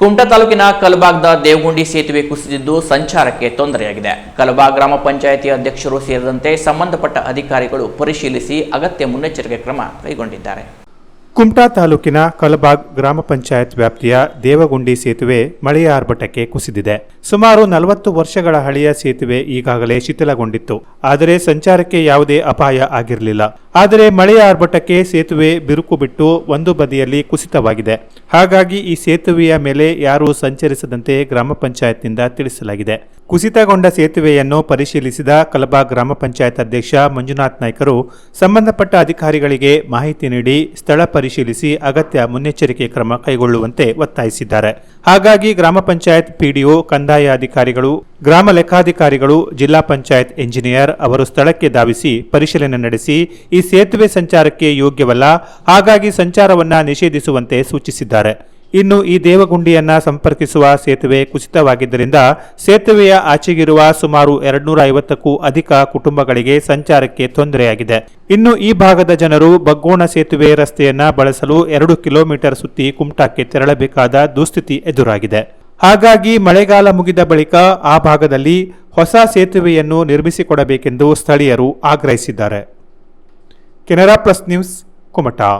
ಕುಮಟಾ ತಾಲೂಕಿನ ಕಲಬಾಗ್ದ ದೇವಗುಂಡಿ ಸೇತುವೆ ಕುಸಿದಿದ್ದು ಸಂಚಾರಕ್ಕೆ ತೊಂದರೆಯಾಗಿದೆ. ಕಲಬಾಗ್ ಗ್ರಾಮ ಪಂಚಾಯಿತಿ ಅಧ್ಯಕ್ಷರು ಸೇರಿದಂತೆ ಸಂಬಂಧಪಟ್ಟ ಅಧಿಕಾರಿಗಳು ಪರಿಶೀಲಿಸಿ ಅಗತ್ಯ ಮುನ್ನೆಚ್ಚರಿಕೆ ಕ್ರಮ ಕೈಗೊಂಡಿದ್ದಾರೆ. ಕುಮಟಾ ತಾಲೂಕಿನ ಕಲಬಾಗ್ ಗ್ರಾಮ ಪಂಚಾಯತ್ ವ್ಯಾಪ್ತಿಯ ದೇವಗುಂಡಿ ಸೇತುವೆ ಮಳೆಯ ಆರ್ಭಟಕ್ಕೆ ಕುಸಿದಿದೆ. ಸುಮಾರು ನಲವತ್ತು ವರ್ಷಗಳ ಹಳೆಯ ಸೇತುವೆ ಈಗಾಗಲೇ ಶಿಥಿಲಗೊಂಡಿತ್ತು. ಆದರೆ ಸಂಚಾರಕ್ಕೆ ಯಾವುದೇ ಅಪಾಯ ಆಗಿರಲಿಲ್ಲ. ಆದರೆ ಮಳೆಯ ಆರ್ಭಟಕ್ಕೆ ಸೇತುವೆ ಬಿರುಕು ಬಿಟ್ಟು ಒಂದು ಬದಿಯಲ್ಲಿ ಕುಸಿತವಾಗಿದೆ. ಹಾಗಾಗಿ ಈ ಸೇತುವೆಯ ಮೇಲೆ ಯಾರೂ ಸಂಚರಿಸದಂತೆ ಗ್ರಾಮ ಪಂಚಾಯತ್ನಿಂದ ತಿಳಿಸಲಾಗಿದೆ. ಕುಸಿತಗೊಂಡ ಸೇತುವೆಯನ್ನು ಪರಿಶೀಲಿಸಿದ ಕಲಬಾ ಗ್ರಾಮ ಪಂಚಾಯತ್ ಅಧ್ಯಕ್ಷ ಮಂಜುನಾಥ್ ನಾಯ್ಕರು ಸಂಬಂಧಪಟ್ಟ ಅಧಿಕಾರಿಗಳಿಗೆ ಮಾಹಿತಿ ನೀಡಿ ಸ್ಥಳ ಪರಿಶೀಲಿಸಿ ಅಗತ್ಯ ಮುನ್ನೆಚ್ಚರಿಕೆ ಕ್ರಮ ಕೈಗೊಳ್ಳುವಂತೆ ಒತ್ತಾಯಿಸಿದ್ದಾರೆ. ಹಾಗಾಗಿ ಗ್ರಾಮ ಪಂಚಾಯತ್ ಪಿಡಿಒ ಕಂದಾಯ ಅಧಿಕಾರಿಗಳು ಗ್ರಾಮ ಲೆಕ್ಕಾಧಿಕಾರಿಗಳು, ಜಿಲ್ಲಾ ಪಂಚಾಯತ್ ಎಂಜಿನಿಯರ್ ಅವರು ಸ್ಥಳಕ್ಕೆ ಧಾವಿಸಿ ಪರಿಶೀಲನೆ ನಡೆಸಿ ಈ ಸೇತುವೆ ಸಂಚಾರಕ್ಕೆ ಯೋಗ್ಯವಲ್ಲ, ಹಾಗಾಗಿ ಸಂಚಾರವನ್ನು ನಿಷೇಧಿಸುವಂತೆ ಸೂಚಿಸಿದ್ದಾರೆ. ಇನ್ನು ಈ ದೇವಗುಂಡಿಯನ್ನ ಸಂಪರ್ಕಿಸುವ ಸೇತುವೆ ಕುಸಿತವಾಗಿದ್ದರಿಂದ ಸೇತುವೆಯ ಆಚೆಗಿರುವ ಸುಮಾರು ಎರಡ್ನೂರ ಐವತ್ತಕ್ಕೂ ಅಧಿಕ ಕುಟುಂಬಗಳಿಗೆ ಸಂಚಾರಕ್ಕೆ ತೊಂದರೆಯಾಗಿದೆ. ಇನ್ನು ಈ ಭಾಗದ ಜನರು ಬಗ್ಗೋಣ ಸೇತುವೆ ರಸ್ತೆಯನ್ನ ಬಳಸಲು ಎರಡು ಕಿಲೋಮೀಟರ್ ಸುತ್ತಿ ಕುಮಟಾಕ್ಕೆ ತೆರಳಬೇಕಾದ ದುಸ್ಥಿತಿ ಎದುರಾಗಿದೆ. ಹಾಗಾಗಿ ಮಳೆಗಾಲ ಮುಗಿದ ಬಳಿಕ ಆ ಭಾಗದಲ್ಲಿ ಹೊಸ ಸೇತುವೆಯನ್ನು ನಿರ್ಮಿಸಿಕೊಡಬೇಕೆಂದು ಸ್ಥಳೀಯರು ಆಗ್ರಹಿಸಿದ್ದಾರೆ. Canara plus news, Kumta.